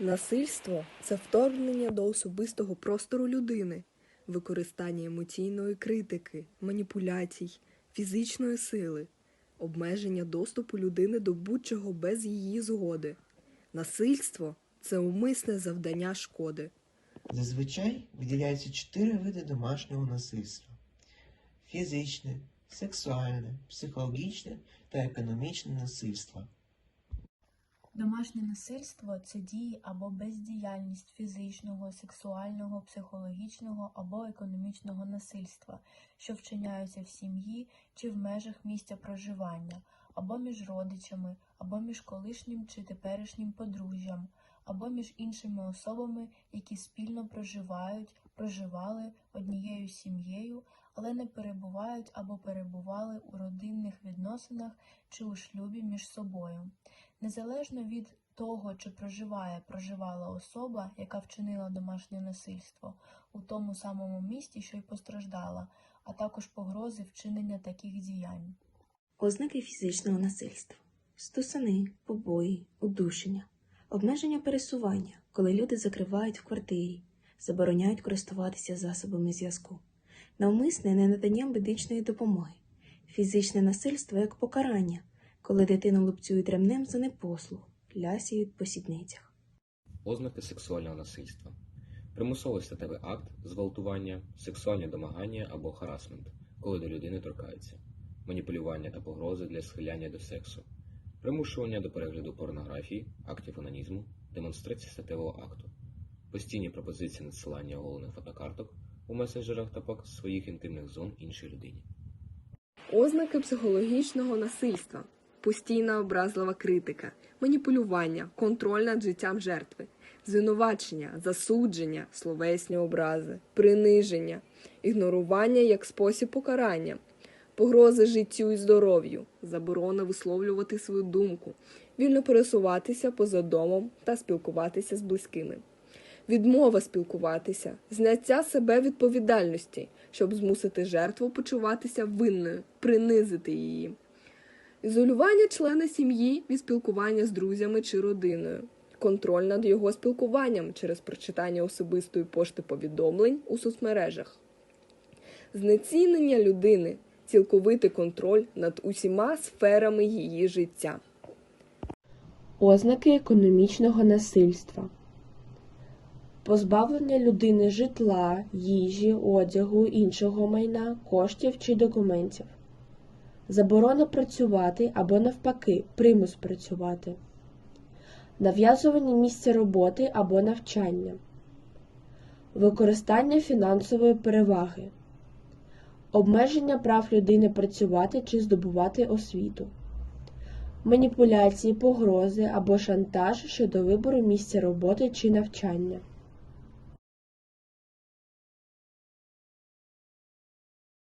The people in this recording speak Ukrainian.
Насильство це вторгнення до особистого простору людини, використання емоційної критики, маніпуляцій, фізичної сили, обмеження доступу людини до будь-чого без її згоди. Насильство це умисне завдання шкоди. Зазвичай виділяються чотири види домашнього насильства: фізичне, сексуальне, психологічне та економічне насильство. Домашнє насильство це дії або бездіяльність фізичного, сексуального, психологічного або економічного насильства, що вчиняються в сім'ї чи в межах місця проживання, або між родичами, або між колишнім чи теперішнім подружжям, або між іншими особами, які спільно проживають, проживали однією сім'єю, але не перебувають або перебували у родинних відносинах чи у шлюбі між собою. Незалежно від того, чи проживає проживала особа, яка вчинила домашнє насильство у тому самому місті, що й постраждала, а також погрози вчинення таких діянь. Ознаки фізичного насильства: стусани, побої, удушення, обмеження пересування, коли люди закривають в квартирі, забороняють користуватися засобами зв'язку, навмисне ненадання медичної допомоги, фізичне насильство як покарання, коли дитину лупцюють ремнем за непослух, лясіють по сідницях. Ознаки сексуального насильства. Примусовий статевий акт, зґвалтування, сексуальне домагання або харасмент, коли до людини торкаються, маніпулювання та погрози для схиляння до сексу, примушування до перегляду порнографії, актів онанізму, демонстрації статевого акту, постійні пропозиції надсилання оголених фотокарток у месенджерах та пак своїх інтимних зон іншій людині. Ознаки психологічного насильства, постійна образлива критика, маніпулювання, контроль над життям жертви, звинувачення, засудження, словесні образи, приниження, ігнорування як спосіб покарання, погрози життю і здоров'ю, заборона висловлювати свою думку, вільно пересуватися поза домом та спілкуватися з близькими. Відмова спілкуватися, зняття себе відповідальності, щоб змусити жертву почуватися винною, принизити її. Ізолювання члена сім'ї від спілкування з друзями чи родиною, контроль над його спілкуванням через прочитання особистої пошти повідомлень у соцмережах, знецінення людини, цілковитий контроль над усіма сферами її життя. Ознаки економічного насильства. Позбавлення людини житла, їжі, одягу, іншого майна, коштів чи документів. Заборона працювати або навпаки примус працювати. Нав'язування місця роботи або навчання. Використання фінансової переваги. Обмеження прав людини працювати чи здобувати освіту маніпуляції, погрози або шантаж щодо вибору місця роботи чи навчання.